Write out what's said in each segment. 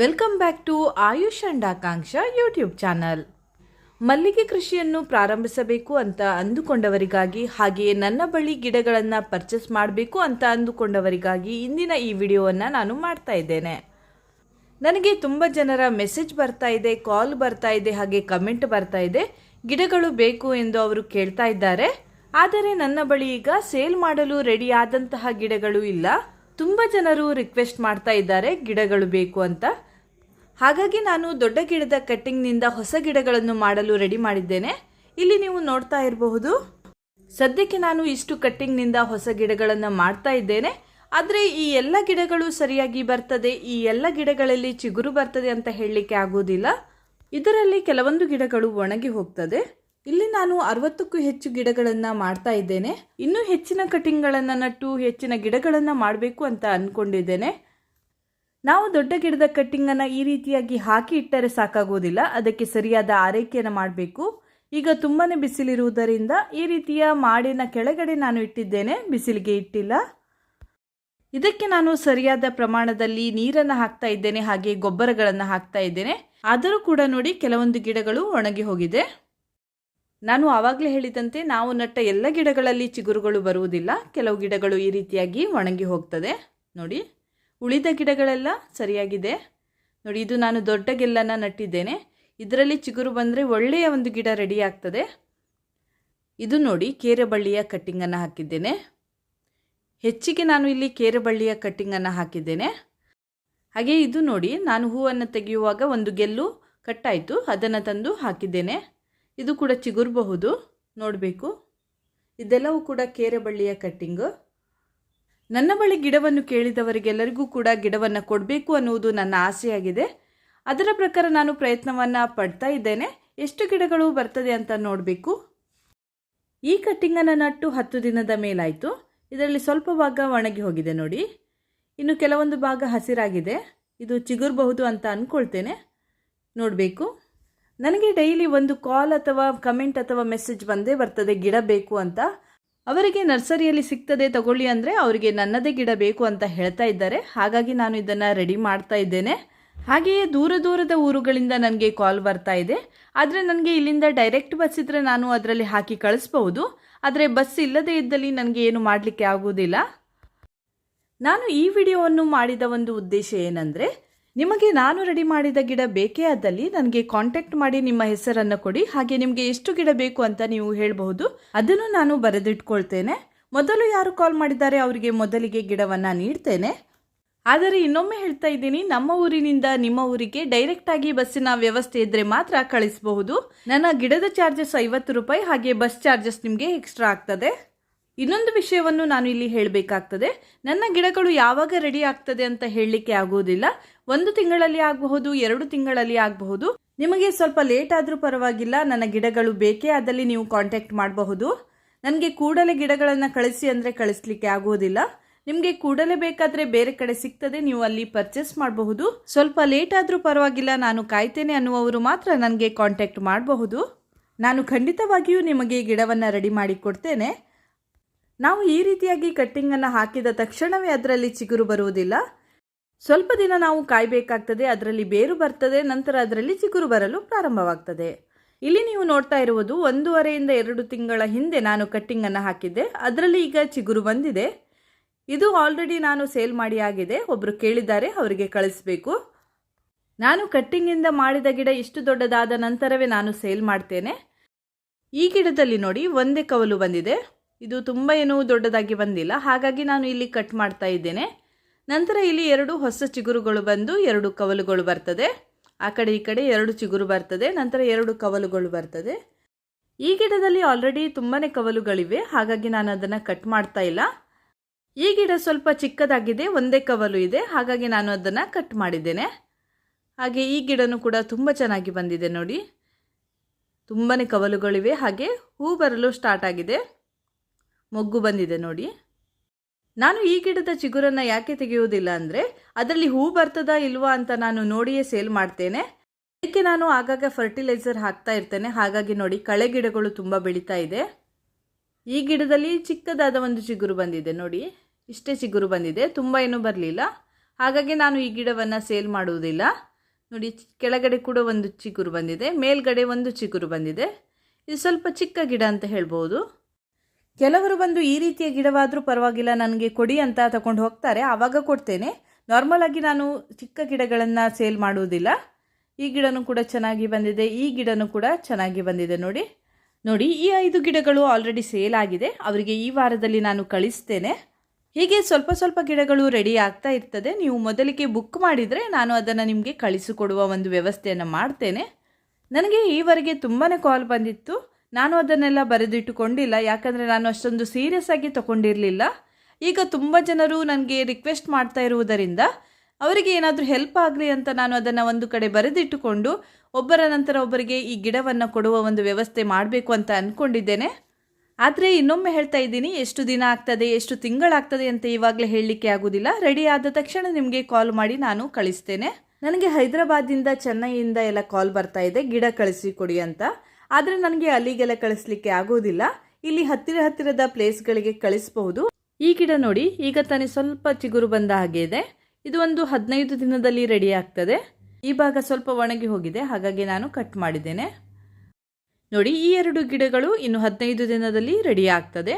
Welcome back to Ayush and Akanksha YouTube channel ಮಲ್ಲಿಗೆ ಕೃಷಿಯನ್ನು ಪ್ರಾರಂಭಿಸಬೇಕು ಅಂತ ಅಂದುಕೊಂಡವರಿಗಾಗಿ ಹಾಗೆಯೇ ನನ್ನ ಬಳಿ ಗಿಡಗಳನ್ನು ಪರ್ಚೇಸ್ ಮಾಡಬೇಕು ಅಂತ ಅಂದುಕೊಂಡವರಿಗಾಗಿ ಇಂದಿನ ಈ ವಿಡಿಯೋವನ್ನು ನಾನು ಮಾಡ್ತಾ ಇದ್ದೇನೆ. ನನಗೆ ತುಂಬ ಜನರ ಮೆಸೇಜ್ ಬರ್ತಾ ಇದೆ ಕಾಲ್ ಬರ್ತಾ ಇದೆ, ಹಾಗೆ ಕಮೆಂಟ್ ಬರ್ತಾ ಇದೆ. ಗಿಡಗಳು ಬೇಕು ಎಂದು ಅವರು ಕೇಳ್ತಾ ಇದ್ದಾರೆ. ಆದರೆ ನನ್ನ ಬಳಿ ಈಗ ಸೇಲ್ ಮಾಡಲು ರೆಡಿ ಆದಂತಹ ಗಿಡಗಳು ಇಲ್ಲ. ತುಂಬ ಜನರು ರಿಕ್ವೆಸ್ಟ್ ಮಾಡ್ತಾ ಇದ್ದಾರೆ, ಗಿಡಗಳು ಬೇಕು ಅಂತ. ಹಾಗಾಗಿ ನಾನು ದೊಡ್ಡ ಗಿಡದ ಕಟ್ಟಿಂಗ್ನಿಂದ ಹೊಸ ಗಿಡಗಳನ್ನು ಮಾಡಲು ರೆಡಿ ಮಾಡಿದ್ದೇನೆ. ಇಲ್ಲಿ ನೀವು ನೋಡ್ತಾ ಇರಬಹುದು, ಸದ್ಯಕ್ಕೆ ನಾನು ಇಷ್ಟು ಕಟ್ಟಿಂಗ್ನಿಂದ ಹೊಸ ಗಿಡಗಳನ್ನು ಮಾಡ್ತಾ ಇದ್ದೇನೆ. ಆದರೆ ಈ ಎಲ್ಲ ಗಿಡಗಳು ಸರಿಯಾಗಿ ಬರ್ತದೆ, ಈ ಎಲ್ಲ ಗಿಡಗಳಲ್ಲಿ ಚಿಗುರು ಬರ್ತದೆ ಅಂತ ಹೇಳಲಿಕ್ಕೆ ಆಗೋದಿಲ್ಲ ಇದರಲ್ಲಿ ಕೆಲವೊಂದು ಗಿಡಗಳು ಒಣಗಿ ಹೋಗ್ತದೆ. ಇಲ್ಲಿ ನಾನು ಅರವತ್ತಕ್ಕೂ ಹೆಚ್ಚು ಗಿಡಗಳನ್ನು ಮಾಡ್ತಾ ಇದ್ದೇನೆ. ಇನ್ನೂ ಹೆಚ್ಚಿನ ಕಟಿಂಗ್ಗಳನ್ನು ನಟ್ಟು ಹೆಚ್ಚಿನ ಗಿಡಗಳನ್ನು ಮಾಡಬೇಕು ಅಂತ ಅಂದ್ಕೊಂಡಿದ್ದೇನೆ ನಾವು ದೊಡ್ಡ ಗಿಡದ ಕಟ್ಟಿಂಗನ್ನು ಈ ರೀತಿಯಾಗಿ ಹಾಕಿ ಇಟ್ಟರೆ ಸಾಕಾಗೋದಿಲ್ಲ. ಅದಕ್ಕೆ ಸರಿಯಾದ ಆರೈಕೆಯನ್ನು ಮಾಡಬೇಕು. ಈಗ ತುಂಬಾ ಬಿಸಿಲಿರುವುದರಿಂದ ಈ ರೀತಿಯ ಮಾಡಿನ ಕೆಳಗಡೆ ನಾನು ಇಟ್ಟಿದ್ದೇನೆ, ಬಿಸಿಲಿಗೆ ಇಟ್ಟಿಲ್ಲ. ಇದಕ್ಕೆ ನಾನು ಸರಿಯಾದ ಪ್ರಮಾಣದಲ್ಲಿ ನೀರನ್ನು ಹಾಕ್ತಾ ಇದ್ದೇನೆ, ಹಾಗೆ ಗೊಬ್ಬರಗಳನ್ನು ಹಾಕ್ತಾ ಇದ್ದೇನೆ. ಆದರೂ ಕೂಡ ನೋಡಿ ಕೆಲವೊಂದು ಗಿಡಗಳು ಒಣಗಿ ಹೋಗಿದೆ. ನಾನು ಆವಾಗಲೇ ಹೇಳಿದಂತೆ ನಾವು ನಟ್ಟ ಎಲ್ಲ ಗಿಡಗಳಲ್ಲಿ ಚಿಗುರುಗಳು ಬರುವುದಿಲ್ಲ. ಕೆಲವು ಗಿಡಗಳು ಈ ರೀತಿಯಾಗಿ ಒಣಗಿ ಹೋಗ್ತದೆ. ನೋಡಿ, ಉಳಿದ ಗಿಡಗಳೆಲ್ಲ ಸರಿಯಾಗಿದೆ. ನೋಡಿ, ಇದು ನಾನು ದೊಡ್ಡ ಗೆಲ್ಲನ್ನು ನಟ್ಟಿದ್ದೇನೆ. ಇದರಲ್ಲಿ ಚಿಗುರು ಬಂದರೆ ಒಳ್ಳೆಯ ಒಂದು ಗಿಡ ರೆಡಿ ಆಗ್ತದೆ. ಇದು ನೋಡಿ, ಕೇರಬಳ್ಳಿಯ ಕಟ್ಟಿಂಗನ್ನು ಹಾಕಿದ್ದೇನೆ. ಹೆಚ್ಚಿಗೆ ನಾನು ಇಲ್ಲಿ ಕೇರಬಳ್ಳಿಯ ಕಟ್ಟಿಂಗನ್ನು ಹಾಕಿದ್ದೇನೆ. ಹಾಗೆ ಇದು ನೋಡಿ, ನಾನು ಹೂವನ್ನು ತೆಗೆಯುವಾಗ ಒಂದು ಗೆಲ್ಲು ಕಟ್ಟಾಯಿತು. ಅದನ್ನು ತಂದು ಹಾಕಿದ್ದೇನೆ. ಇದು ಕೂಡ ಚಿಗುರಬಹುದು. ನೋಡಬೇಕು. ಇದೆಲ್ಲವೂ ಕೂಡ ಕೇರಬಳ್ಳಿಯ ಕಟ್ಟಿಂಗು ನನ್ನ ಬಳಿ ಗಿಡವನ್ನು ಕೇಳಿದವರಿಗೆಲ್ಲರಿಗೂ ಕೂಡ ಗಿಡವನ್ನು ಕೊಡಬೇಕು ಅನ್ನುವುದು ನನ್ನ ಆಸೆಯಾಗಿದೆ. ಅದರ ಪ್ರಕಾರ ನಾನು ಪ್ರಯತ್ನವನ್ನು ಪಡ್ತಾ ಇದ್ದೇನೆ. ಎಷ್ಟು ಗಿಡಗಳು ಬರ್ತದೆ ಅಂತ ನೋಡಬೇಕು. ಈ ಕಟ್ಟಿಂಗನ್ನು ನಟ್ಟು ಹತ್ತು ದಿನದ ಮೇಲಾಯಿತು. ಇದರಲ್ಲಿ ಸ್ವಲ್ಪ ಭಾಗ ಒಣಗಿ ಹೋಗಿದೆ ನೋಡಿ. ಇನ್ನು ಕೆಲವೊಂದು ಭಾಗ ಹಸಿರಾಗಿದೆ. ಇದು ಚಿಗುರಬಹುದು ಅಂತ ಅಂದ್ಕೊಳ್ತೇನೆ ನೋಡಬೇಕು. ನನಗೆ ಡೈಲಿ ಒಂದು ಕಾಲ್ ಅಥವಾ ಕಮೆಂಟ್ ಅಥವಾ ಮೆಸೇಜ್ ಬಂದೇ ಬರ್ತದೆ ಗಿಡ ಬೇಕು ಅಂತ. ಅವರಿಗೆ ನರ್ಸರಿಯಲ್ಲಿ ಸಿಗ್ತದೆ ತಗೊಳ್ಳಿ ಅಂದರೆ ಅವರಿಗೆ ನನ್ನದೇ ಗಿಡ ಬೇಕು ಅಂತ ಹೇಳ್ತಾ ಇದ್ದಾರೆ. ಹಾಗಾಗಿ ನಾನು ಇದನ್ನು ರೆಡಿ ಮಾಡ್ತಾ ಇದ್ದೇನೆ. ಹಾಗೆಯೇ ದೂರ ದೂರದ ಊರುಗಳಿಂದ ನನಗೆ ಕಾಲ್ ಬರ್ತಾ ಇದೆ. ಆದರೆ ನನಗೆ ಇಲ್ಲಿಂದ ಡೈರೆಕ್ಟ್ ಬಸ್ ಇದ್ದರೆ ನಾನು ಅದರಲ್ಲಿ ಹಾಕಿ ಕಳಿಸ್ಬಹುದು. ಆದರೆ ಬಸ್ ಇಲ್ಲದೇ ಇದ್ದಲ್ಲಿ ನನಗೆ ಏನು ಮಾಡಲಿಕ್ಕೆ ಆಗುವುದಿಲ್ಲ. ನಾನು ಈ ವಿಡಿಯೋವನ್ನು ಮಾಡಿದ ಒಂದು ಉದ್ದೇಶ ಏನಂದರೆ ನಿಮಗೆ ನಾನು ರೆಡಿ ಮಾಡಿದ ಗಿಡ ಬೇಕೇ ಆದಲ್ಲಿ ನನಗೆ ಕಾಂಟ್ಯಾಕ್ಟ್ ಮಾಡಿ ನಿಮ್ಮ ಹೆಸರನ್ನು ಕೊಡಿ, ಹಾಗೆ ನಿಮಗೆ ಎಷ್ಟು ಗಿಡ ಬೇಕು ಅಂತ ನೀವು ಹೇಳಬಹುದು. ಅದನ್ನು ನಾನು ಬರೆದಿಟ್ಕೊಳ್ತೇನೆ. ಮೊದಲು ಯಾರು ಕಾಲ್ ಮಾಡಿದ್ದಾರೆ ಅವರಿಗೆ ಮೊದಲಿಗೆ ಗಿಡವನ್ನು ನೀಡ್ತೇನೆ. ಆದರೆ ಇನ್ನೊಮ್ಮೆ ಹೇಳ್ತಾ ಇದ್ದೀನಿ, ನಮ್ಮ ಊರಿನಿಂದ ನಿಮ್ಮ ಊರಿಗೆ ಡೈರೆಕ್ಟ್ ಆಗಿ ಬಸ್ಸಿನ ವ್ಯವಸ್ಥೆ ಇದ್ರೆ ಮಾತ್ರ ಕಳಿಸಬಹುದು. ನನ್ನ ಗಿಡದ ಚಾರ್ಜಸ್ ಐವತ್ತು ರೂಪಾಯಿ, ಹಾಗೆ ಬಸ್ ಚಾರ್ಜಸ್ ನಿಮಗೆ ಎಕ್ಸ್ಟ್ರಾ ಆಗ್ತದೆ. ಇನ್ನೊಂದು ವಿಷಯವನ್ನು ನಾನು ಇಲ್ಲಿ ಹೇಳಬೇಕಾಗ್ತದೆ. ನನ್ನ ಗಿಡಗಳು ಯಾವಾಗ ರೆಡಿ ಆಗ್ತದೆ ಅಂತ ಹೇಳಲಿಕ್ಕೆ ಆಗುವುದಿಲ್ಲ. ಒಂದು ತಿಂಗಳಲ್ಲಿ ಆಗಬಹುದು, ಎರಡು ತಿಂಗಳಲ್ಲಿ ಆಗಬಹುದು. ನಿಮಗೆ ಸ್ವಲ್ಪ ಲೇಟ್ ಆದರೂ ಪರವಾಗಿಲ್ಲ, ನನ್ನ ಗಿಡಗಳು ಬೇಕೇ ಆದಲ್ಲಿ ನೀವು ಕಾಂಟ್ಯಾಕ್ಟ್ ಮಾಡಬಹುದು. ನನಗೆ ಕೂಡಲೇ ಗಿಡಗಳನ್ನು ಕಳಿಸಿ ಅಂದರೆ ಕಳಿಸ್ಲಿಕ್ಕೆ ಆಗುವುದಿಲ್ಲ. ನಿಮಗೆ ಕೂಡಲೇ ಬೇಕಾದರೆ ಬೇರೆ ಕಡೆ ಸಿಗ್ತದೆ, ನೀವು ಅಲ್ಲಿ ಪರ್ಚೇಸ್ ಮಾಡಬಹುದು. ಸ್ವಲ್ಪ ಲೇಟ್ ಆದರೂ ಪರವಾಗಿಲ್ಲ, ನಾನು ಕಾಯ್ತೇನೆ ಅನ್ನುವವರು ಮಾತ್ರ ನನಗೆ ಕಾಂಟ್ಯಾಕ್ಟ್ ಮಾಡಬಹುದು. ನಾನು ಖಂಡಿತವಾಗಿಯೂ ನಿಮಗೆ ಗಿಡವನ್ನು ರೆಡಿ ಮಾಡಿ ಕೊಡ್ತೇನೆ. ನಾವು ಈ ರೀತಿಯಾಗಿ ಕಟ್ಟಿಂಗನ್ನು ಹಾಕಿದ ತಕ್ಷಣವೇ ಅದರಲ್ಲಿ ಚಿಗುರು ಬರುವುದಿಲ್ಲ. ಸ್ವಲ್ಪ ದಿನ ನಾವು ಕಾಯಬೇಕಾಗ್ತದೆ, ಅದರಲ್ಲಿ ಬೇರು ಬರ್ತದೆ, ನಂತರ ಅದರಲ್ಲಿ ಚಿಗುರು ಬರಲು ಪ್ರಾರಂಭವಾಗ್ತದೆ. ಇಲ್ಲಿ ನೀವು ನೋಡ್ತಾ ಇರುವುದು ಒಂದೂವರೆಯಿಂದ ಎರಡು ತಿಂಗಳ ಹಿಂದೆ ನಾನು ಕಟ್ಟಿಂಗನ್ನು ಹಾಕಿದ್ದೆ. ಅದರಲ್ಲಿ ಈಗ ಚಿಗುರು ಬಂದಿದೆ. ಇದು ಆಲ್ರೆಡಿ ನಾನು ಸೇಲ್ ಮಾಡಿ ಆಗಿದೆ. ಒಬ್ಬರು ಕೇಳಿದ್ದಾರೆ, ಅವರಿಗೆ ಕಳಿಸ್ಬೇಕು. ನಾನು ಕಟ್ಟಿಂಗಿಂದ ಮಾಡಿದ ಗಿಡ ಇಷ್ಟು ದೊಡ್ಡದಾದ ನಂತರವೇ ನಾನು ಸೇಲ್ ಮಾಡ್ತೇನೆ. ಈ ಗಿಡದಲ್ಲಿ ನೋಡಿ ಒಂದೇ ಕವಲು ಬಂದಿದೆ. ಇದು ತುಂಬ ಏನೂ ದೊಡ್ಡದಾಗಿ ಬಂದಿಲ್ಲ. ಹಾಗಾಗಿ ನಾನು ಇಲ್ಲಿ ಕಟ್ ಮಾಡ್ತಾ ಇದ್ದೇನೆ. ನಂತರ ಇಲ್ಲಿ ಎರಡು ಹೊಸ ಚಿಗುರುಗಳು ಬಂದು ಎರಡು ಕವಲುಗಳು ಬರ್ತದೆ. ಆ ಕಡೆ, ಈ ಕಡೆ ಎರಡು ಚಿಗುರು ಬರ್ತದೆ. ನಂತರ ಎರಡು ಕವಲುಗಳು ಬರ್ತದೆ. ಈ ಗಿಡದಲ್ಲಿ ಆಲ್ರೆಡಿ ತುಂಬಾ ಕವಲುಗಳಿವೆ. ಹಾಗಾಗಿ ನಾನು ಅದನ್ನು ಕಟ್ ಮಾಡ್ತಾ ಇಲ್ಲ. ಈ ಗಿಡ ಸ್ವಲ್ಪ ಚಿಕ್ಕದಾಗಿದೆ. ಒಂದೇ ಕವಲು ಇದೆ. ಹಾಗಾಗಿ ನಾನು ಅದನ್ನು ಕಟ್ ಮಾಡಿದ್ದೇನೆ. ಹಾಗೆ ಈ ಗಿಡನೂ ಕೂಡ ತುಂಬ ಚೆನ್ನಾಗಿ ಬಂದಿದೆ ನೋಡಿ. ತುಂಬಾ ಕವಲುಗಳಿವೆ. ಹಾಗೆ ಹೂ ಬರಲು ಸ್ಟಾರ್ಟ್ ಆಗಿದೆ. ಮೊಗ್ಗು ಬಂದಿದೆ ನೋಡಿ. ನಾನು ಈ ಗಿಡದ ಚಿಗುರನ್ನು ಯಾಕೆ ತೆಗೆಯುವುದಿಲ್ಲ ಅಂದರೆ ಅದರಲ್ಲಿ ಹೂ ಬರ್ತದಾ ಇಲ್ವಾ ಅಂತ ನಾನು ನೋಡಿಯೇ ಸೇಲ್ ಮಾಡ್ತೇನೆ. ಅದಕ್ಕೆ ನಾನು ಆಗಾಗ ಫರ್ಟಿಲೈಸರ್ ಹಾಕ್ತಾ ಇರ್ತೇನೆ. ಹಾಗಾಗಿ ನೋಡಿ ಕಳೆ ಗಿಡಗಳು ತುಂಬ ಬೆಳೀತಾ ಇದೆ. ಈ ಗಿಡದಲ್ಲಿ ಚಿಕ್ಕದಾದ ಒಂದು ಚಿಗುರು ಬಂದಿದೆ ನೋಡಿ. ಇಷ್ಟೇ ಚಿಗುರು ಬಂದಿದೆ. ತುಂಬ ಏನೂ ಬರಲಿಲ್ಲ. ಹಾಗಾಗಿ ನಾನು ಈ ಗಿಡವನ್ನು ಸೇಲ್ ಮಾಡುವುದಿಲ್ಲ. ನೋಡಿ, ಕೆಳಗಡೆ ಕೂಡ ಒಂದು ಚಿಗುರು ಬಂದಿದೆ. ಮೇಲ್ಗಡೆ ಒಂದು ಚಿಗುರು ಬಂದಿದೆ. ಇದು ಸ್ವಲ್ಪ ಚಿಕ್ಕ ಗಿಡ ಅಂತ ಹೇಳ್ಬೋದು. ಕೆಲವರು ಬಂದು ಈ ರೀತಿಯ ಗಿಡವಾದರೂ ಪರವಾಗಿಲ್ಲ, ನನಗೆ ಕೊಡಿ ಅಂತ ತಗೊಂಡು ಹೋಗ್ತಾರೆ. ಆವಾಗ ಕೊಡ್ತೇನೆ. ನಾರ್ಮಲ್ ಆಗಿ ನಾನು ಚಿಕ್ಕ ಗಿಡಗಳನ್ನು ಸೇಲ್ ಮಾಡುವುದಿಲ್ಲ. ಈ ಗಿಡನೂ ಕೂಡ ಚೆನ್ನಾಗಿ ಬಂದಿದೆ. ಈ ಗಿಡನೂ ಕೂಡ ಚೆನ್ನಾಗಿ ಬಂದಿದೆ ನೋಡಿ. ನೋಡಿ, ಈ ಐದು ಗಿಡಗಳು ಆಲ್ರೆಡಿ ಸೇಲ್ ಆಗಿದೆ. ಅವರಿಗೆ ಈ ವಾರದಲ್ಲಿ ನಾನು ಕಳಿಸ್ತೇನೆ. ಹೀಗೆ ಸ್ವಲ್ಪ ಸ್ವಲ್ಪ ಗಿಡಗಳು ರೆಡಿ ಆಗ್ತಾ ಇರ್ತದೆ. ನೀವು ಮೊದಲಿಗೆ ಬುಕ್ ಮಾಡಿದರೆ ನಾನು ಅದನ್ನು ನಿಮಗೆ ಕಳಿಸಿಕೊಡುವ ಒಂದು ವ್ಯವಸ್ಥೆಯನ್ನು ಮಾಡ್ತೇನೆ. ನನಗೆ ಈವರೆಗೆ ತುಂಬಾ ಕಾಲ್ ಬಂದಿತ್ತು. ನಾನು ಅದನ್ನೆಲ್ಲ ಬರೆದಿಟ್ಟುಕೊಂಡಿಲ್ಲ, ಯಾಕಂದರೆ ನಾನು ಅಷ್ಟೊಂದು ಸೀರಿಯಸ್ ಆಗಿ ತಗೊಂಡಿರಲಿಲ್ಲ. ಈಗ ತುಂಬ ಜನರು ನನಗೆ ರಿಕ್ವೆಸ್ಟ್ ಮಾಡ್ತಾ ಇರುವುದರಿಂದ ಅವರಿಗೆ ಏನಾದರೂ ಹೆಲ್ಪ್ ಆಗಲಿ ಅಂತ ನಾನು ಅದನ್ನು ಒಂದು ಕಡೆ ಬರೆದಿಟ್ಟುಕೊಂಡು, ಒಬ್ಬರ ನಂತರ ಒಬ್ಬರಿಗೆ ಈ ಗಿಡವನ್ನು ಕೊಡುವ ಒಂದು ವ್ಯವಸ್ಥೆ ಮಾಡಬೇಕು ಅಂತ ಅಂದ್ಕೊಂಡಿದ್ದೇನೆ ಆದರೆ ಇನ್ನೊಮ್ಮೆ ಹೇಳ್ತಾ ಇದ್ದೀನಿ, ಎಷ್ಟು ದಿನ ಆಗ್ತದೆ, ಎಷ್ಟು ತಿಂಗಳಾಗ್ತದೆ ಅಂತ ಇವಾಗಲೇ ಹೇಳಲಿಕ್ಕೆ ಆಗೋದಿಲ್ಲ. ರೆಡಿ ಆದ ತಕ್ಷಣ ನಿಮಗೆ ಕಾಲ್ ಮಾಡಿ ನಾನು ಕಳಿಸ್ತೇನೆ. ನನಗೆ ಹೈದರಾಬಾದಿಂದ ಚೆನ್ನೈಯಿಂದ ಎಲ್ಲ ಕಾಲ್ ಬರ್ತಾ ಇದೆ, ಗಿಡ ಕಳಿಸಿ ಕೊಡಿ ಅಂತ. ಆದರೆ ನನಗೆ ಅಲ್ಲಿಗೆಲ್ಲ ಕಳಿಸ್ಲಿಕ್ಕೆ ಆಗೋದಿಲ್ಲ. ಇಲ್ಲಿ ಹತ್ತಿರ ಹತ್ತಿರದ ಪ್ಲೇಸ್ಗಳಿಗೆ ಕಳಿಸಬಹುದು. ಈ ಗಿಡ ನೋಡಿ, ಈಗ ತಾನೇ ಸ್ವಲ್ಪ ಚಿಗುರು ಬಂದ ಹಾಗೆ ಇದೆ. ಇದು ಒಂದು ಹದಿನೈದು ದಿನದಲ್ಲಿ ರೆಡಿ ಆಗ್ತದೆ. ಈ ಭಾಗ ಸ್ವಲ್ಪ ಒಣಗಿ ಹೋಗಿದೆ, ಹಾಗಾಗಿ ನಾನು ಕಟ್ ಮಾಡಿದ್ದೇನೆ. ನೋಡಿ, ಈ ಎರಡು ಗಿಡಗಳು ಇನ್ನು ಹದಿನೈದು ದಿನದಲ್ಲಿ ರೆಡಿ ಆಗ್ತದೆ.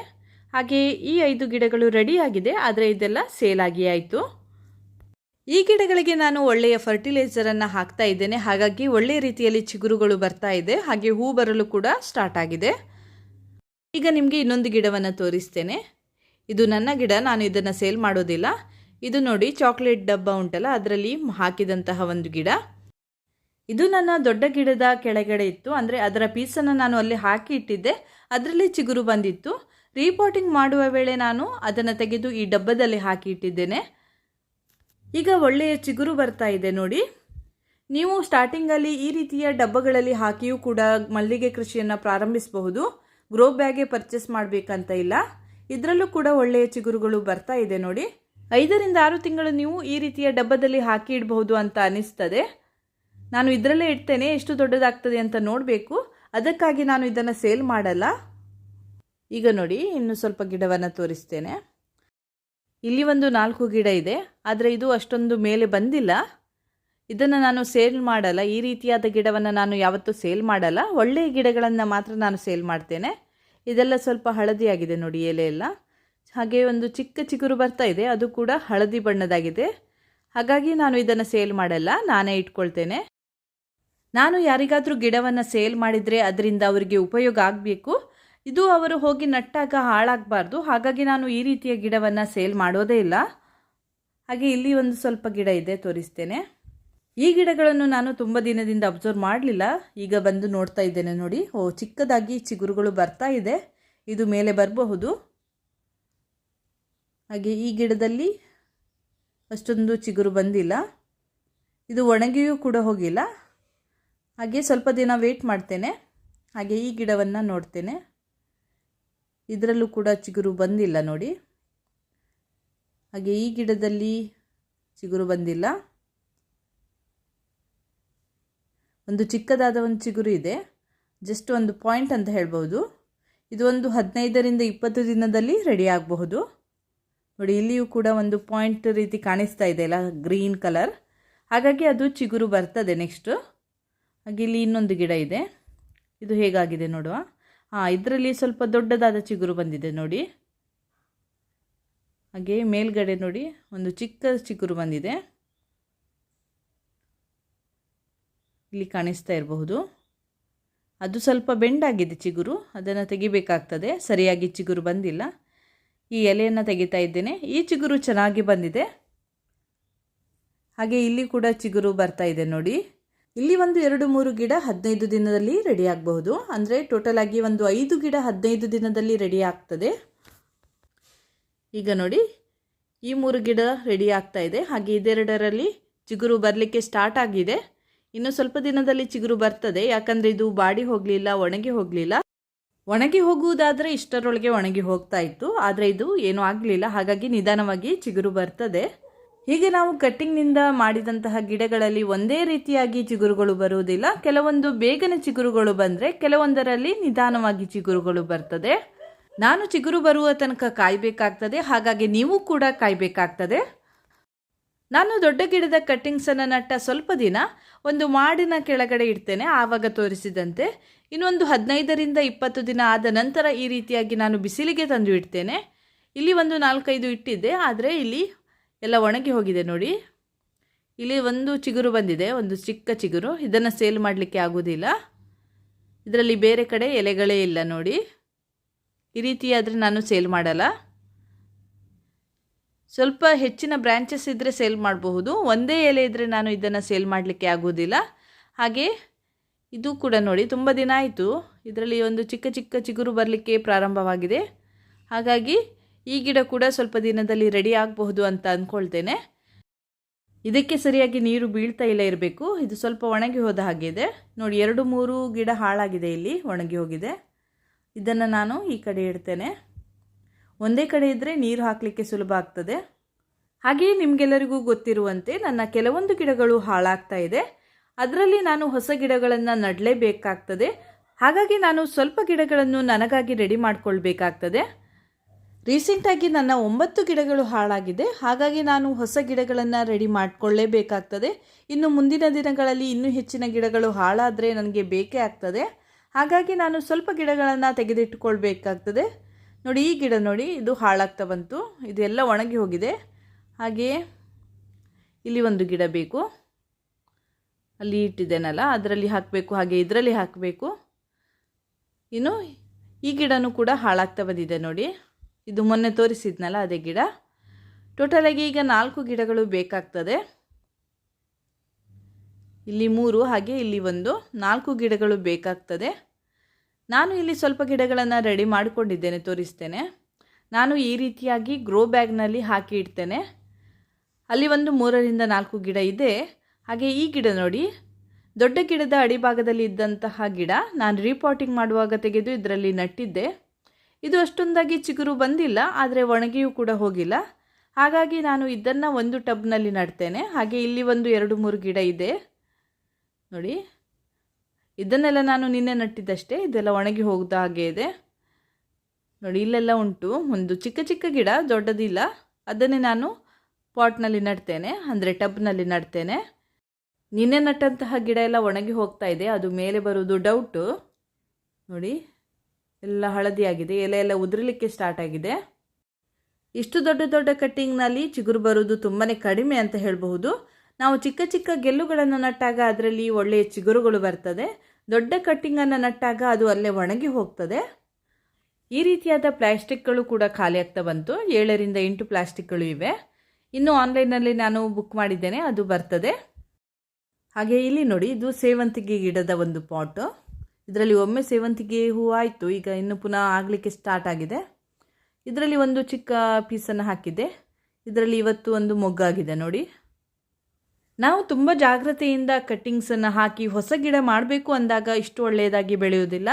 ಹಾಗೆ ಈ ಐದು ಗಿಡಗಳು ರೆಡಿ ಆಗಿದೆ, ಆದರೆ ಇದೆಲ್ಲ ಸೇಲ್ ಆಗಿ ಆಯಿತು. ಈ ಗಿಡಗಳಿಗೆ ನಾನು ಒಳ್ಳೆಯ ಫರ್ಟಿಲೈಸರನ್ನು ಹಾಕ್ತಾ ಇದ್ದೇನೆ. ಹಾಗಾಗಿ ಒಳ್ಳೆಯ ರೀತಿಯಲ್ಲಿ ಚಿಗುರುಗಳು ಬರ್ತಾ ಇದೆ. ಹಾಗೆ ಹೂ ಬರಲು ಕೂಡ ಸ್ಟಾರ್ಟ್ ಆಗಿದೆ. ಈಗ ನಿಮಗೆ ಇನ್ನೊಂದು ಗಿಡವನ್ನು ತೋರಿಸ್ತೇನೆ. ಇದು ನನ್ನ ಗಿಡ. ನಾನು ಇದನ್ನು ಸೇಲ್ ಮಾಡೋದಿಲ್ಲ. ಇದು ನೋಡಿ ಚಾಕ್ಲೇಟ್ ಡಬ್ಬ ಉಂಟಲ್ಲ, ಅದರಲ್ಲಿ ಹಾಕಿದಂತಹ ಒಂದು ಗಿಡ. ಇದು ನನ್ನ ದೊಡ್ಡ ಗಿಡದ ಕೆಳಗಡೆ ಇತ್ತು. ಅಂದರೆ ಅದರ ಪೀಸನ್ನು ನಾನು ಅಲ್ಲಿ ಹಾಕಿ ಇಟ್ಟಿದ್ದೆ. ಅದರಲ್ಲಿ ಚಿಗುರು ಬಂದಿತ್ತು. ರೀಪಾಟಿಂಗ್ ಮಾಡುವ ವೇಳೆ ನಾನು ಅದನ್ನು ತೆಗೆದು ಈ ಡಬ್ಬದಲ್ಲಿ ಹಾಕಿ ಇಟ್ಟಿದ್ದೇನೆ. ಈಗ ಒಳ್ಳೆಯ ಚಿಗುರು ಬರ್ತಾ ಇದೆ ನೋಡಿ. ನೀವು ಸ್ಟಾರ್ಟಿಂಗಲ್ಲಿ ಈ ರೀತಿಯ ಡಬ್ಬಗಳಲ್ಲಿ ಹಾಕಿಯೂ ಕೂಡ ಮಲ್ಲಿಗೆ ಕೃಷಿಯನ್ನು ಪ್ರಾರಂಭಿಸಬಹುದು. ಗ್ರೋ ಬ್ಯಾಗೆ ಪರ್ಚೇಸ್ ಮಾಡಬೇಕಂತ ಇಲ್ಲ. ಇದರಲ್ಲೂ ಕೂಡ ಒಳ್ಳೆಯ ಚಿಗುರುಗಳು ಬರ್ತಾ ಇದೆ ನೋಡಿ. ಐದರಿಂದ ಆರು ತಿಂಗಳು ನೀವು ಈ ರೀತಿಯ ಡಬ್ಬದಲ್ಲಿ ಹಾಕಿ ಇಡಬಹುದು ಅಂತ ಅನಿಸ್ತದೆ. ನಾನು ಇದರಲ್ಲೇ ಇಡ್ತೇನೆ, ಎಷ್ಟು ದೊಡ್ಡದಾಗ್ತದೆ ಅಂತ ನೋಡಬೇಕು. ಅದಕ್ಕಾಗಿ ನಾನು ಇದನ್ನು ಸೇಲ್ ಮಾಡಲ್ಲ. ಈಗ ನೋಡಿ, ಇನ್ನು ಸ್ವಲ್ಪ ಗಿಡವನ್ನು ತೋರಿಸ್ತೇನೆ. ಇಲ್ಲಿ ಒಂದು ನಾಲ್ಕು ಗಿಡ ಇದೆ, ಆದರೆ ಇದು ಅಷ್ಟೊಂದು ಮೇಲೆ ಬಂದಿಲ್ಲ. ಇದನ್ನು ನಾನು ಸೇಲ್ ಮಾಡಲ್ಲ, ಈ ರೀತಿಯಾದ ಗಿಡವನ್ನು ನಾನು ಯಾವತ್ತೂ ಸೇಲ್ ಮಾಡಲ್ಲ. ಒಳ್ಳೆಯ ಗಿಡಗಳನ್ನು ಮಾತ್ರ ನಾನು ಸೇಲ್ ಮಾಡ್ತೇನೆ. ಇದೆಲ್ಲ ಸ್ವಲ್ಪ ಹಳದಿಯಾಗಿದೆ ನೋಡಿ ಎಲೆ ಎಲ್ಲ. ಹಾಗೆ ಒಂದು ಚಿಕ್ಕ ಚಿಗುರು ಬರ್ತಾ ಇದೆ, ಅದು ಕೂಡ ಹಳದಿ ಬಣ್ಣದಾಗಿದೆ. ಹಾಗಾಗಿ ನಾನು ಇದನ್ನು ಸೇಲ್ ಮಾಡಲ್ಲ, ನಾನೇ ಇಟ್ಕೊಳ್ತೇನೆ. ನಾನು ಯಾರಿಗಾದರೂ ಗಿಡವನ್ನು ಸೇಲ್ ಮಾಡಿದರೆ ಅದರಿಂದ ಅವರಿಗೆ ಉಪಯೋಗ ಆಗಬೇಕು. ಇದು ಅವರು ಹೋಗಿ ನಟ್ಟಾಗ ಹಾಳಾಗಬಾರ್ದು. ಹಾಗಾಗಿ ನಾನು ಈ ರೀತಿಯ ಗಿಡವನ್ನು ಸೇಲ್ ಮಾಡೋದೇ ಇಲ್ಲ. ಹಾಗೆ ಇಲ್ಲಿ ಒಂದು ಸ್ವಲ್ಪ ಗಿಡ ಇದೆ, ತೋರಿಸ್ತೇನೆ. ಈ ಗಿಡಗಳನ್ನು ನಾನು ತುಂಬ ದಿನದಿಂದ ಅಬ್ಸರ್ವ್ ಮಾಡಲಿಲ್ಲ. ಈಗ ಬಂದು ನೋಡ್ತಾ ಇದ್ದೇನೆ ನೋಡಿ. ಓ, ಚಿಕ್ಕದಾಗಿ ಚಿಗುರುಗಳು ಬರ್ತಾ ಇದೆ. ಇದು ಮೇಲೆ ಬರಬಹುದು. ಹಾಗೆ ಈ ಗಿಡದಲ್ಲಿ ಅಷ್ಟೊಂದು ಚಿಗುರು ಬಂದಿಲ್ಲ. ಇದು ಒಣಗಿಯೂ ಕೂಡ ಹೋಗಿಲ್ಲ. ಹಾಗೆ ಸ್ವಲ್ಪ ದಿನ ವೇಟ್ ಮಾಡ್ತೇನೆ. ಹಾಗೆ ಈ ಗಿಡವನ್ನು ನೋಡ್ತೇನೆ. ಇದರಲ್ಲೂ ಕೂಡ ಚಿಗುರು ಬಂದಿಲ್ಲ ನೋಡಿ. ಹಾಗೆ ಈ ಗಿಡದಲ್ಲಿ ಚಿಗುರು ಬಂದಿಲ್ಲ. ಒಂದು ಚಿಕ್ಕದಾದ ಒಂದು ಚಿಗುರು ಇದೆ. ಜಸ್ಟ್ ಒಂದು ಪಾಯಿಂಟ್ ಅಂತ ಹೇಳ್ಬೋದು ಇದು ಒಂದು ಹದಿನೈದರಿಂದ ಇಪ್ಪತ್ತು ದಿನದಲ್ಲಿ ರೆಡಿ ಆಗಬಹುದು. ನೋಡಿ, ಇಲ್ಲಿಯೂ ಕೂಡ ಒಂದು ಪಾಯಿಂಟ್ ರೀತಿ ಕಾಣಿಸ್ತಾ ಇದೆ ಅಲ್ಲ, ಗ್ರೀನ್ ಕಲರ್. ಹಾಗಾಗಿ ಅದು ಚಿಗುರು ಬರ್ತದೆ ನೆಕ್ಸ್ಟು. ಹಾಗೆ ಇಲ್ಲಿ ಇನ್ನೊಂದು ಗಿಡ ಇದೆ. ಇದು ಹೇಗಾಗಿದೆ ನೋಡುವ. ಹಾಂ ಇದರಲ್ಲಿ ಸ್ವಲ್ಪ ದೊಡ್ಡದಾದ ಚಿಗುರು ಬಂದಿದೆ ನೋಡಿ. ಹಾಗೆ ಮೇಲ್ಗಡೆ ನೋಡಿ, ಒಂದು ಚಿಕ್ಕ ಚಿಗುರು ಬಂದಿದೆ. ಇಲ್ಲಿ ಕಾಣಿಸ್ತಾ ಇರಬಹುದು. ಅದು ಸ್ವಲ್ಪ ಬೆಂಡಾಗಿದೆ ಚಿಗುರು, ಅದನ್ನು ತೆಗಿಬೇಕಾಗ್ತದೆ. ಸರಿಯಾಗಿ ಚಿಗುರು ಬಂದಿಲ್ಲ. ಈ ಎಲೆಯನ್ನು ತೆಗಿತಾ ಇದ್ದೇನೆ. ಈ ಚಿಗುರು ಚೆನ್ನಾಗಿ ಬಂದಿದೆ. ಹಾಗೆ ಇಲ್ಲಿ ಕೂಡ ಚಿಗುರು ಬರ್ತಾ ಇದೆ ನೋಡಿ. ಇಲ್ಲಿ ಒಂದು ಎರಡು ಮೂರು ಗಿಡ ಹದಿನೈದು ದಿನದಲ್ಲಿ ರೆಡಿ ಆಗಬಹುದು. ಅಂದರೆ ಟೋಟಲ್ ಆಗಿ ಒಂದು ಐದು ಗಿಡ ಹದಿನೈದು ದಿನದಲ್ಲಿ ರೆಡಿ ಆಗ್ತದೆ. ಈಗ ನೋಡಿ, ಈ ಮೂರು ಗಿಡ ರೆಡಿ ಆಗ್ತಾ ಇದೆ. ಹಾಗೆ ಇದೆರಡರಲ್ಲಿ ಚಿಗುರು ಬರಲಿಕ್ಕೆ ಸ್ಟಾರ್ಟ್ ಆಗಿದೆ. ಇನ್ನು ಸ್ವಲ್ಪ ದಿನದಲ್ಲಿ ಚಿಗುರು ಬರ್ತದೆ. ಯಾಕಂದರೆ ಇದು ಬಾಡಿ ಹೋಗಲಿಲ್ಲ, ಒಣಗಿ ಹೋಗಲಿಲ್ಲ. ಒಣಗಿ ಹೋಗುವುದಾದರೆ ಇಷ್ಟರೊಳಗೆ ಒಣಗಿ ಹೋಗ್ತಾ ಇತ್ತು. ಆದರೆ ಇದು ಏನೂ ಆಗಲಿಲ್ಲ. ಹಾಗಾಗಿ ನಿಧಾನವಾಗಿ ಚಿಗುರು ಬರ್ತದೆ. ಹೀಗೆ ನಾವು ಕಟ್ಟಿಂಗ್ನಿಂದ ಮಾಡಿದಂತಹ ಗಿಡಗಳಲ್ಲಿ ಒಂದೇ ರೀತಿಯಾಗಿ ಚಿಗುರುಗಳು ಬರುವುದಿಲ್ಲ. ಕೆಲವೊಂದು ಬೇಗನೆ ಚಿಗುರುಗಳು ಬಂದರೆ ಕೆಲವೊಂದರಲ್ಲಿ ನಿಧಾನವಾಗಿ ಚಿಗುರುಗಳು ಬರ್ತದೆ. ನಾನು ಚಿಗುರು ಬರುವ ತನಕ ಕಾಯಬೇಕಾಗ್ತದೆ. ಹಾಗಾಗಿ ನೀವು ಕೂಡ ಕಾಯಬೇಕಾಗ್ತದೆ. ನಾನು ದೊಡ್ಡ ಗಿಡದ ಕಟ್ಟಿಂಗ್ಸನ್ನು ನಟ್ಟ ಸ್ವಲ್ಪ ದಿನ ಒಂದು ಮಾಡಿನ ಕೆಳಗಡೆ ಇಡ್ತೇನೆ. ಆವಾಗ ತೋರಿಸಿದಂತೆ ಇನ್ನೊಂದು ಹದಿನೈದರಿಂದ ಇಪ್ಪತ್ತು ದಿನ ಆದ ನಂತರ ಈ ರೀತಿಯಾಗಿ ನಾನು ಬಿಸಿಲಿಗೆ ತಂದು ಇಡ್ತೇನೆ. ಇಲ್ಲಿ ಒಂದು ನಾಲ್ಕೈದು ಇಟ್ಟಿದ್ದೆ. ಆದರೆ ಇಲ್ಲಿ ಎಲ್ಲ ಒಣಗಿ ಹೋಗಿದೆ ನೋಡಿ. ಇಲ್ಲಿ ಒಂದು ಚಿಗುರು ಬಂದಿದೆ, ಒಂದು ಚಿಕ್ಕ ಚಿಗುರು. ಇದನ್ನು ಸೇಲ್ ಮಾಡಲಿಕ್ಕೆ ಆಗೋದಿಲ್ಲ. ಇದರಲ್ಲಿ ಬೇರೆ ಕಡೆ ಎಲೆಗಳೇ ಇಲ್ಲ ನೋಡಿ. ಈ ರೀತಿಯಾದರೆ ನಾನು ಸೇಲ್ ಮಾಡಲ್ಲ. ಸ್ವಲ್ಪ ಹೆಚ್ಚಿನ ಬ್ರ್ಯಾಂಚಸ್ ಇದ್ದರೆ ಸೇಲ್ ಮಾಡಬಹುದು. ಒಂದೇ ಎಲೆ ಇದ್ದರೆ ನಾನು ಇದನ್ನು ಸೇಲ್ ಮಾಡಲಿಕ್ಕೆ ಆಗೋದಿಲ್ಲ. ಹಾಗೆ ಇದು ಕೂಡ ನೋಡಿ, ತುಂಬ ದಿನ ಆಯಿತು. ಇದರಲ್ಲಿ ಒಂದು ಚಿಕ್ಕ ಚಿಕ್ಕ ಚಿಗುರು ಬರಲಿಕ್ಕೆ ಪ್ರಾರಂಭವಾಗಿದೆ. ಹಾಗಾಗಿ ಈ ಗಿಡ ಕೂಡ ಸ್ವಲ್ಪ ದಿನದಲ್ಲಿ ರೆಡಿ ಆಗಬಹುದು ಅಂತ ಅಂದ್ಕೊಳ್ತೇನೆ ಇದಕ್ಕೆ ಸರಿಯಾಗಿ ನೀರು ಬೀಳ್ತಾ ಇಲ್ಲ ಇರಬೇಕು. ಇದು ಸ್ವಲ್ಪ ಒಣಗಿ ಹೋದ ಹಾಗೆ ಇದೆ. ನೋಡಿ, ಎರಡು ಮೂರು ಗಿಡ ಹಾಳಾಗಿದೆ ಇಲ್ಲಿ, ಒಣಗಿ ಹೋಗಿದೆ. ಇದನ್ನು ನಾನು ಈ ಕಡೆ ಇಡ್ತೇನೆ. ಒಂದೇ ಕಡೆ ಇದ್ದರೆ ನೀರು ಹಾಕಲಿಕ್ಕೆ ಸುಲಭ ಆಗ್ತದೆ. ಹಾಗೆಯೇ ನಿಮಗೆಲ್ಲರಿಗೂ ಗೊತ್ತಿರುವಂತೆ ನನ್ನ ಕೆಲವೊಂದು ಗಿಡಗಳು ಹಾಳಾಗ್ತಾ ಇದೆ. ಅದರಲ್ಲಿ ನಾನು ಹೊಸ ಗಿಡಗಳನ್ನು ನಡಲೇಬೇಕಾಗ್ತದೆ. ಹಾಗಾಗಿ ನಾನು ಸ್ವಲ್ಪ ಗಿಡಗಳನ್ನು ನನಗಾಗಿ ರೆಡಿ ಮಾಡ್ಕೊಳ್ಬೇಕಾಗ್ತದೆ. ರೀಸೆಂಟಾಗಿ ನನ್ನ ಒಂಬತ್ತು ಗಿಡಗಳು ಹಾಳಾಗಿದೆ. ಹಾಗಾಗಿ ನಾನು ಹೊಸ ಗಿಡಗಳನ್ನು ರೆಡಿ ಮಾಡಿಕೊಳ್ಳೇಬೇಕಾಗ್ತದೆ. ಇನ್ನು ಮುಂದಿನ ದಿನಗಳಲ್ಲಿ ಇನ್ನೂ ಹೆಚ್ಚಿನ ಗಿಡಗಳು ಹಾಳಾದರೆ ನನಗೆ ಬೇಕೇ ಆಗ್ತದೆ. ಹಾಗಾಗಿ ನಾನು ಸ್ವಲ್ಪ ಗಿಡಗಳನ್ನು ತೆಗೆದಿಟ್ಟುಕೊಳ್ಬೇಕಾಗ್ತದೆ. ನೋಡಿ, ಈ ಗಿಡ ನೋಡಿ, ಇದು ಹಾಳಾಗ್ತಾ ಬಂತು. ಇದೆಲ್ಲ ಒಣಗಿ ಹೋಗಿದೆ. ಹಾಗೆಯೇ ಇಲ್ಲಿ ಒಂದು ಗಿಡ ಬೇಕು. ಅಲ್ಲಿ ಇಟ್ಟಿದ್ದೇನಲ್ಲ, ಅದರಲ್ಲಿ ಹಾಕಬೇಕು, ಹಾಗೆ ಇದರಲ್ಲಿ ಹಾಕಬೇಕು. ಇನ್ನು ಈ ಗಿಡನೂ ಕೂಡ ಹಾಳಾಗ್ತಾ ಬಂದಿದೆ ನೋಡಿ. ಇದು ಮೊನ್ನೆ ತೋರಿಸಿದ್ನಲ್ಲ ಅದೇ ಗಿಡ. ಟೋಟಲಾಗಿ ಈಗ ನಾಲ್ಕು ಗಿಡಗಳು ಬೇಕಾಗ್ತದೆ. ಇಲ್ಲಿ ಮೂರು, ಹಾಗೆ ಇಲ್ಲಿ ಒಂದು. ನಾಲ್ಕು ಗಿಡಗಳು ಬೇಕಾಗ್ತದೆ. ನಾನು ಇಲ್ಲಿ ಸ್ವಲ್ಪ ಗಿಡಗಳನ್ನು ರೆಡಿ ಮಾಡಿಕೊಂಡಿದ್ದೇನೆ, ತೋರಿಸ್ತೇನೆ. ನಾನು ಈ ರೀತಿಯಾಗಿ ಗ್ರೋ ಬ್ಯಾಗ್ನಲ್ಲಿ ಹಾಕಿ ಇಡ್ತೇನೆ. ಅಲ್ಲಿ ಒಂದು ಮೂರರಿಂದ ನಾಲ್ಕು ಗಿಡ ಇದೆ. ಹಾಗೆ ಈ ಗಿಡ ನೋಡಿ. ದೊಡ್ಡ ಗಿಡದ ಅಡಿಭಾಗದಲ್ಲಿ ಇದ್ದಂತಹ ಗಿಡ. ನಾನು ರೀಪಾಟಿಂಗ್ ಮಾಡುವಾಗ ತೆಗೆದು ಇದರಲ್ಲಿ ನಟ್ಟಿದ್ದೆ. ಇದು ಅಷ್ಟೊಂದಾಗಿ ಚಿಗುರು ಬಂದಿಲ್ಲ, ಆದರೆ ಒಣಗಿಯೂ ಕೂಡ ಹೋಗಿಲ್ಲ. ಹಾಗಾಗಿ ನಾನು ಇದನ್ನು ಒಂದು ಟಬ್ನಲ್ಲಿ ನಡ್ತೇನೆ. ಹಾಗೆ ಇಲ್ಲಿ ಒಂದು ಎರಡು ಮೂರು ಗಿಡ ಇದೆ. ನೋಡಿ, ಇದನ್ನೆಲ್ಲ ನಾನು ನಿನ್ನೆ ನಟ್ಟಿದ್ದಷ್ಟೇ. ಇದೆಲ್ಲ ಒಣಗಿ ಹೋಗ್ದ ಹಾಗೆ ಇದೆ. ನೋಡಿ, ಇಲ್ಲೆಲ್ಲ ಉಂಟು. ಒಂದು ಚಿಕ್ಕ ಚಿಕ್ಕ ಗಿಡ, ದೊಡ್ಡದಿಲ್ಲ. ಅದನ್ನೇ ನಾನು ಪಾಟ್ನಲ್ಲಿ ನಡ್ತೇನೆ, ಅಂದರೆ ಟಬ್ನಲ್ಲಿ ನಡ್ತೇನೆ. ನಿನ್ನೆ ನಟ್ಟಂತಹ ಗಿಡ ಎಲ್ಲ ಒಣಗಿ ಹೋಗ್ತಾ ಇದೆ. ಅದು ಮೇಲೆ ಬರೋದು ಡೌಟು ನೋಡಿ ಎಲ್ಲ ಹಳದಿಯಾಗಿದೆ, ಎಲೆ ಎಲ್ಲ ಉದುರಲಿಕ್ಕೆ ಸ್ಟಾರ್ಟ್ ಆಗಿದೆ. ಇಷ್ಟು ದೊಡ್ಡ ದೊಡ್ಡ ಕಟ್ಟಿಂಗ್ನಲ್ಲಿ ಚಿಗುರು ಬರುವುದು ತುಂಬಾ ಕಡಿಮೆ ಅಂತ ಹೇಳಬಹುದು. ನಾವು ಚಿಕ್ಕ ಚಿಕ್ಕ ಗೆಲ್ಲುಗಳನ್ನು ನಟ್ಟಾಗ ಅದರಲ್ಲಿ ಒಳ್ಳೆಯ ಚಿಗುರುಗಳು ಬರ್ತದೆ. ದೊಡ್ಡ ಕಟ್ಟಿಂಗನ್ನು ನಟ್ಟಾಗ ಅದು ಅಲ್ಲೇ ಒಣಗಿ ಹೋಗ್ತದೆ. ಈ ರೀತಿಯಾದ ಪ್ಲಾಸ್ಟಿಕ್ಗಳು ಕೂಡ ಖಾಲಿ ಆಗ್ತಾ ಬಂತು. ಏಳರಿಂದ ಎಂಟು ಪ್ಲಾಸ್ಟಿಕ್ಗಳು ಇವೆ. ಇನ್ನು ಆನ್ಲೈನಲ್ಲಿ ನಾನು ಬುಕ್ ಮಾಡಿದ್ದೇನೆ, ಅದು ಬರ್ತದೆ. ಹಾಗೆ ಇಲ್ಲಿ ನೋಡಿ, ಇದು ಸೇವಂತಿಗೆ ಗಿಡದ ಒಂದು ಪಾಟು ಇದರಲ್ಲಿ ಒಮ್ಮೆ ಸೇವಂತಿಗೆ ಹೂವು ಆಯಿತು, ಈಗ ಇನ್ನು ಪುನಃ ಆಗಲಿಕ್ಕೆ ಸ್ಟಾರ್ಟ್ ಆಗಿದೆ. ಇದರಲ್ಲಿ ಒಂದು ಚಿಕ್ಕ ಪೀಸನ್ನು ಹಾಕಿದ್ದೆ. ಇದರಲ್ಲಿ ಇವತ್ತು ಒಂದು ಮೊಗ್ಗಾಗಿದೆ ನೋಡಿ. ನಾವು ತುಂಬ ಜಾಗ್ರತೆಯಿಂದ ಕಟ್ಟಿಂಗ್ಸನ್ನು ಹಾಕಿ ಹೊಸ ಗಿಡ ಮಾಡಬೇಕು ಅಂದಾಗ ಇಷ್ಟು ಒಳ್ಳೆಯದಾಗಿ ಬೆಳೆಯುವುದಿಲ್ಲ.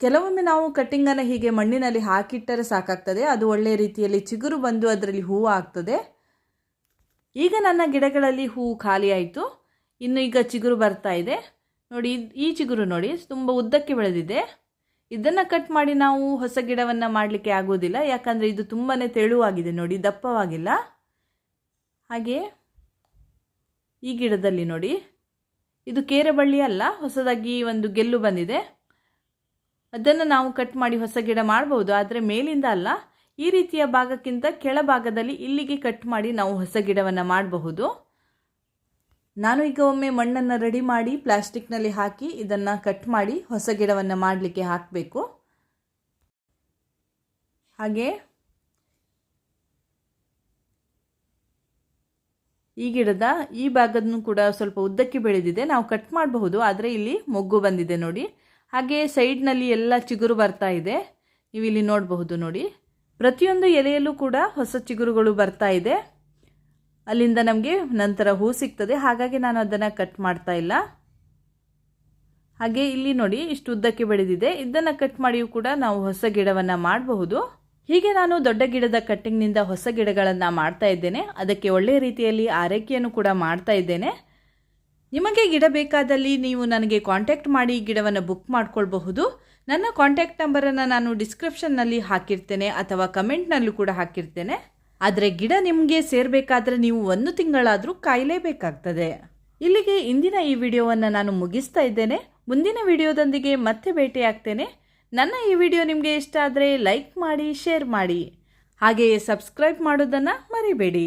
ಕೆಲವೊಮ್ಮೆ ನಾವು ಕಟ್ಟಿಂಗನ್ನು ಹೀಗೆ ಮಣ್ಣಿನಲ್ಲಿ ಹಾಕಿಟ್ಟರೆ ಸಾಕಾಗ್ತದೆ. ಅದು ಒಳ್ಳೆಯ ರೀತಿಯಲ್ಲಿ ಚಿಗುರು ಬಂದು ಅದರಲ್ಲಿ ಹೂವು ಆಗ್ತದೆ. ಈಗ ನನ್ನ ಗಿಡಗಳಲ್ಲಿ ಹೂವು ಖಾಲಿಯಾಯಿತು ಇನ್ನು ಈಗ ಚಿಗುರು ಬರ್ತಾ ಇದೆ. ನೋಡಿ, ಈ ಚಿಗುರು ನೋಡಿ, ತುಂಬ ಉದ್ದಕ್ಕೆ ಬೆಳೆದಿದೆ. ಇದನ್ನು ಕಟ್ ಮಾಡಿ ನಾವು ಹೊಸ ಗಿಡವನ್ನು ಮಾಡಲಿಕ್ಕೆ ಆಗೋದಿಲ್ಲ ಯಾಕಂದರೆ ಇದು ತುಂಬಾ ತೆಳುವಾಗಿದೆ ನೋಡಿ, ದಪ್ಪವಾಗಿಲ್ಲ. ಹಾಗೆ ಈ ಗಿಡದಲ್ಲಿ ನೋಡಿ, ಇದು ಕೇರೆಬಳ್ಳಿ ಅಲ್ಲ, ಹೊಸದಾಗಿ ಒಂದು ಗೆಲ್ಲು ಬಂದಿದೆ. ಅದನ್ನು ನಾವು ಕಟ್ ಮಾಡಿ ಹೊಸ ಗಿಡ ಮಾಡ್ಬೋದು, ಆದರೆ ಮೇಲಿಂದ ಅಲ್ಲ. ಈ ರೀತಿಯ ಭಾಗಕ್ಕಿಂತ ಕೆಳಭಾಗದಲ್ಲಿ ಇಲ್ಲಿಗೆ ಕಟ್ ಮಾಡಿ ನಾವು ಹೊಸ ಗಿಡವನ್ನು ಮಾಡಬಹುದು. ನಾನು ಈಗ ಒಮ್ಮೆ ಮಣ್ಣನ್ನು ರೆಡಿ ಮಾಡಿ ಪ್ಲಾಸ್ಟಿಕ್ನಲ್ಲಿ ಹಾಕಿ ಇದನ್ನು ಕಟ್ ಮಾಡಿ ಹೊಸ ಗಿಡವನ್ನು ಮಾಡಲಿಕ್ಕೆ ಹಾಕಬೇಕು. ಹಾಗೆ ಈ ಗಿಡದ ಈ ಭಾಗದನ್ನು ಕೂಡ ಸ್ವಲ್ಪ ಉದ್ದಕ್ಕೆ ಬೆಳೆದಿದೆ. ನಾವು ಕಟ್ ಮಾಡಬಹುದು, ಆದರೆ ಇಲ್ಲಿ ಮೊಗ್ಗು ಬಂದಿದೆ ನೋಡಿ. ಹಾಗೆ ಸೈಡ್ನಲ್ಲಿ ಎಲ್ಲ ಚಿಗುರು ಬರ್ತಾ ಇದೆ. ನೀವು ಇಲ್ಲಿ ನೋಡಬಹುದು ನೋಡಿ. ಪ್ರತಿಯೊಂದು ಎಲೆಯಲ್ಲೂ ಕೂಡ ಹೊಸ ಚಿಗುರುಗಳು ಬರ್ತಾ ಇದೆ. ಅಲ್ಲಿಂದ ನಮಗೆ ನಂತರ ಹೂ ಸಿಗ್ತದೆ. ಹಾಗಾಗಿ ನಾನು ಅದನ್ನು ಕಟ್ ಮಾಡ್ತಾ ಇಲ್ಲ. ಹಾಗೆ ಇಲ್ಲಿ ನೋಡಿ ಇಷ್ಟು ಉದ್ದಕ್ಕೆ ಬೆಳೆದಿದೆ. ಇದನ್ನು ಕಟ್ ಮಾಡಿಯೂ ಕೂಡ ನಾವು ಹೊಸ ಗಿಡವನ್ನು ಮಾಡಬಹುದು. ಹೀಗೆ ನಾನು ದೊಡ್ಡ ಗಿಡದ ಕಟ್ಟಿಂಗ್ನಿಂದ ಹೊಸ ಗಿಡಗಳನ್ನು ಮಾಡ್ತಾ ಇದ್ದೇನೆ. ಅದಕ್ಕೆ ಒಳ್ಳೆಯ ರೀತಿಯಲ್ಲಿ ಆರೈಕೆಯನ್ನು ಕೂಡ ಮಾಡ್ತಾ ಇದ್ದೇನೆ. ನಿಮಗೆ ಗಿಡ ಬೇಕಾದಲ್ಲಿ ನೀವು ನನಗೆ ಕಾಂಟ್ಯಾಕ್ಟ್ ಮಾಡಿ ಗಿಡವನ್ನು ಬುಕ್ ಮಾಡ್ಕೊಳ್ಬಹುದು. ನನ್ನ ಕಾಂಟ್ಯಾಕ್ಟ್ ನಂಬರನ್ನು ನಾನು ಡಿಸ್ಕ್ರಿಪ್ಷನ್ನಲ್ಲಿ ಹಾಕಿರ್ತೇನೆ ಅಥವಾ ಕಮೆಂಟ್ನಲ್ಲೂ ಕೂಡ ಹಾಕಿರ್ತೇನೆ. ಆದರೆ ಗಿಡ ನಿಮಗೆ ಸೇರಬೇಕಾದ್ರೆ ನೀವು ಒಂದು ತಿಂಗಳಾದರೂ ಕಾಯಲೇಬೇಕಾಗ್ತದೆ. ಇಲ್ಲಿಗೆ ಇಂದಿನ ಈ ವಿಡಿಯೋವನ್ನು ನಾನು ಮುಗಿಸ್ತಾ ಇದ್ದೇನೆ. ಮುಂದಿನ ವಿಡಿಯೋದೊಂದಿಗೆ ಮತ್ತೆ ಭೇಟಿಯಾಗ್ತೇನೆ. ನನ್ನ ಈ ವಿಡಿಯೋ ನಿಮಗೆ ಇಷ್ಟ ಆದರೆ ಲೈಕ್ ಮಾಡಿ, ಶೇರ್ ಮಾಡಿ. ಹಾಗೆಯೇ ಸಬ್ಸ್ಕ್ರೈಬ್ ಮಾಡೋದನ್ನು ಮರಿಬೇಡಿ.